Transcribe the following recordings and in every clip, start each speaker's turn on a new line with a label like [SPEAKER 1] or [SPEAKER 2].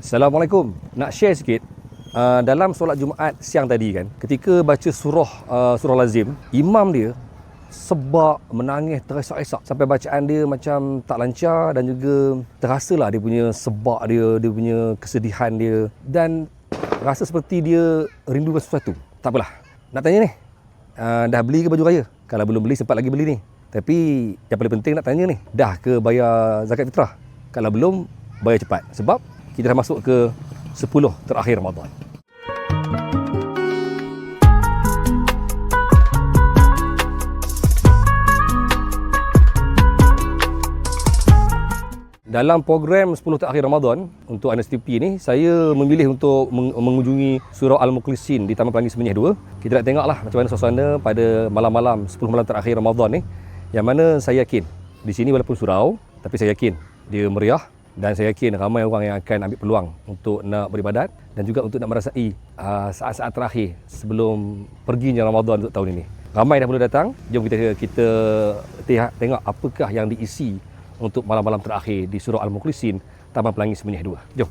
[SPEAKER 1] Assalamualaikum. Nak share sikit uh, dalam solat Jumaat siang tadi kan, ketika baca surah uh, surah lazim, imam dia sebab menangis teresak-esak sampai bacaan dia macam tak lancar dan juga terasalah dia punya sebab dia, dia punya kesedihan dia dan rasa seperti dia rindukan sesuatu. Tak apalah. Nak tanya ni, uh, dah beli ke baju raya? Kalau belum beli sempat lagi beli ni. Tapi yang paling penting nak tanya ni, dah ke bayar zakat fitrah? Kalau belum, bayar cepat. Sebab kita dah masuk ke 10 terakhir Ramadan. Dalam program 10 terakhir Ramadan untuk NSTP ni, saya memilih untuk meng- mengunjungi Surau Al-Mukhlisin di Taman Pelangi Semenyih 2. Kita nak tengoklah macam mana suasana pada malam-malam 10 malam terakhir Ramadan ni. Yang mana saya yakin di sini walaupun surau, tapi saya yakin dia meriah dan saya yakin ramai orang yang akan ambil peluang untuk nak beribadat dan juga untuk nak merasai uh, saat-saat terakhir sebelum perginya Ramadan untuk tahun ini. Ramai dah mula datang. Jom kita kita tengok, tengok apakah yang diisi untuk malam-malam terakhir di Surau Al-Mukhlisin, Taman Pelangi Semenyih 2. Jom.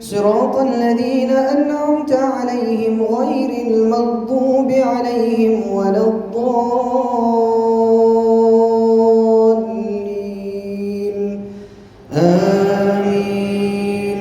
[SPEAKER 2] صراط الذين أنعمت عليهم غير المغضوب عليهم ولا الضالين آمين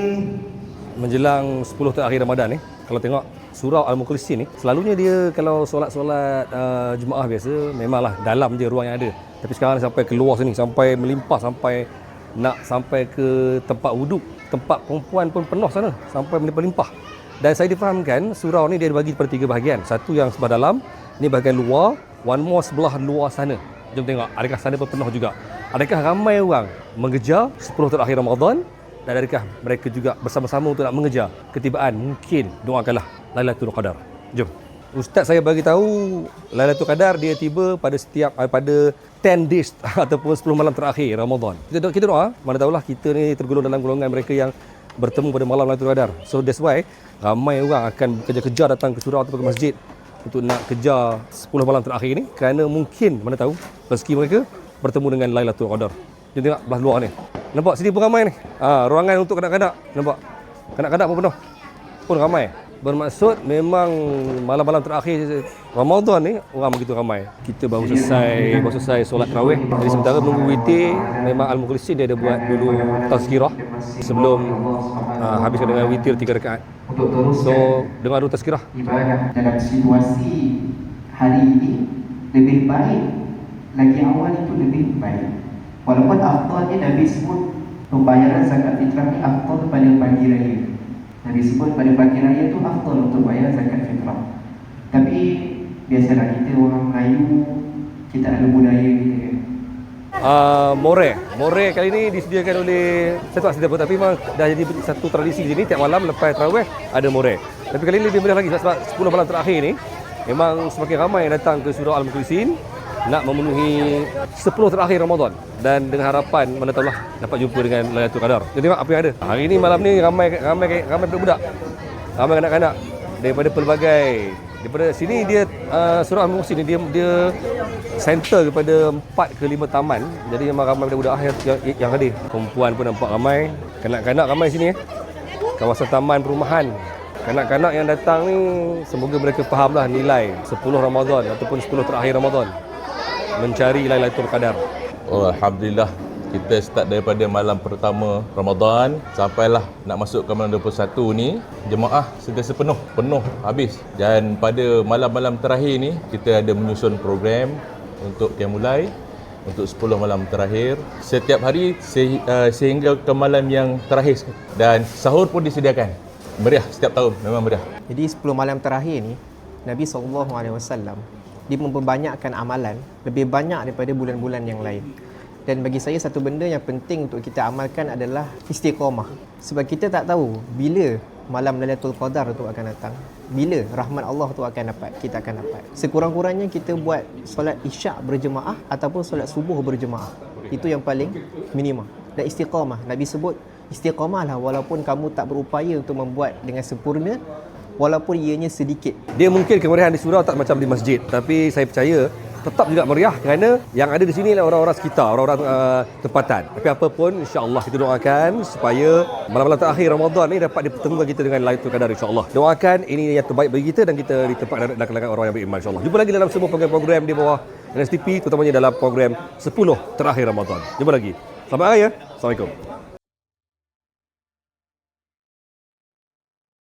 [SPEAKER 1] menjelang 10 terakhir Ramadan ni kalau tengok surau Al-Mukhlisin ni selalunya dia kalau solat-solat uh, Jumaah biasa memanglah dalam je ruang yang ada tapi sekarang sampai keluar sini sampai melimpah sampai nak sampai ke tempat wuduk tempat perempuan pun penuh sana sampai melimpah-limpah dan saya difahamkan surau ni dia dibagi pada tiga bahagian. Satu yang sebelah dalam ni bahagian luar one more sebelah luar sana. Jom tengok adakah sana pun penuh juga. Adakah ramai orang mengejar 10 terakhir Ramadan? Dan adakah mereka juga bersama-sama untuk nak mengejar? Ketibaan mungkin doakanlah Lailatul Qadar. Jom. Ustaz saya bagi tahu Lailatul Qadar dia tiba pada setiap eh, pada 10 days ataupun 10 malam terakhir Ramadan. Kita doa, kita doa mana tahulah kita ni tergolong dalam golongan mereka yang bertemu pada malam Lailatul Qadar. So that's why ramai orang akan kejar-kejar datang ke surau ataupun ke masjid untuk nak kejar 10 malam terakhir ni kerana mungkin mana tahu rezeki mereka bertemu dengan Lailatul Qadar. Jom tengok belah luar ni. Nampak sini pun ramai ni. Ha, ruangan untuk kanak-kanak. Nampak? Kanak-kanak pun penuh. Pun ramai. Bermaksud memang malam-malam terakhir Ramadan ni orang begitu ramai. Kita baru selesai baru selesai solat tarawih. Jadi sementara menunggu witir memang Al-Mukhlisin dia ada buat dulu tazkirah sebelum uh, habiskan dengan witir tiga rakaat. So dengar dulu tazkirah.
[SPEAKER 3] dalam situasi hari ini lebih baik lagi awal itu lebih baik walaupun afdalnya Nabi sebut pembayaran zakat fitrah ni afdal pada pagi raya Nabi sebut pada pagi raya tu afdal untuk bayar zakat fitrah tapi biasalah kita orang Melayu kita ada budaya kita kan
[SPEAKER 1] Uh, more. More kali ni disediakan oleh saya tak sedia apa tapi memang dah jadi satu tradisi di sini tiap malam lepas tarawih ada more. Tapi kali ni lebih meriah lagi sebab 10 malam terakhir ni memang semakin ramai yang datang ke surau Al-Mukhlisin nak memenuhi 10 terakhir Ramadan dan dengan harapan mana tahulah dapat jumpa dengan Lailatul Qadar. Jadi tengok apa yang ada. Hari ni malam ni ramai ramai ramai budak-budak. Ramai kanak-kanak daripada pelbagai daripada sini dia uh, surau Al-Mukhlisin ni dia dia center kepada 4 ke 5 taman. Jadi memang ramai budak-budak yang, yang, yang hadir. Perempuan pun nampak ramai. Kanak-kanak ramai sini eh. Kawasan taman perumahan. Kanak-kanak yang datang ni semoga mereka fahamlah nilai 10 Ramadan ataupun 10 terakhir Ramadan. Mencari Lailatul Qadar.
[SPEAKER 4] Oh, Alhamdulillah Kita start daripada malam pertama Ramadan sampailah nak masuk ke malam 21 ni jemaah sentiasa penuh, penuh habis. Dan pada malam-malam terakhir ni kita ada menyusun program untuk yang mulai untuk 10 malam terakhir setiap hari se- uh, sehingga ke malam yang terakhir dan sahur pun disediakan. Meriah setiap tahun memang meriah.
[SPEAKER 5] Jadi 10 malam terakhir ni Nabi SAW dia memperbanyakkan amalan lebih banyak daripada bulan-bulan yang lain. Dan bagi saya satu benda yang penting untuk kita amalkan adalah istiqamah. Sebab kita tak tahu bila malam Lailatul Qadar tu akan datang. Bila rahmat Allah tu akan dapat, kita akan dapat. Sekurang-kurangnya kita buat solat isyak berjemaah ataupun solat subuh berjemaah. Itu yang paling minimum. Dan istiqamah. Nabi sebut istiqamah lah walaupun kamu tak berupaya untuk membuat dengan sempurna walaupun ianya sedikit.
[SPEAKER 1] Dia mungkin kemeriahan di surau tak macam di masjid, tapi saya percaya tetap juga meriah kerana yang ada di sini adalah orang-orang sekitar, orang-orang uh, tempatan. Tapi apa pun insya-Allah kita doakan supaya malam-malam terakhir Ramadan ni dapat dipertemukan kita dengan Lailatul Qadar insya-Allah. Doakan ini yang terbaik bagi kita dan kita ditempatkan dalam kalangan orang yang beriman insya-Allah. Jumpa lagi dalam semua program-program di bawah NSTP terutamanya dalam program 10 terakhir Ramadan. Jumpa lagi. Selamat hari ya. Assalamualaikum.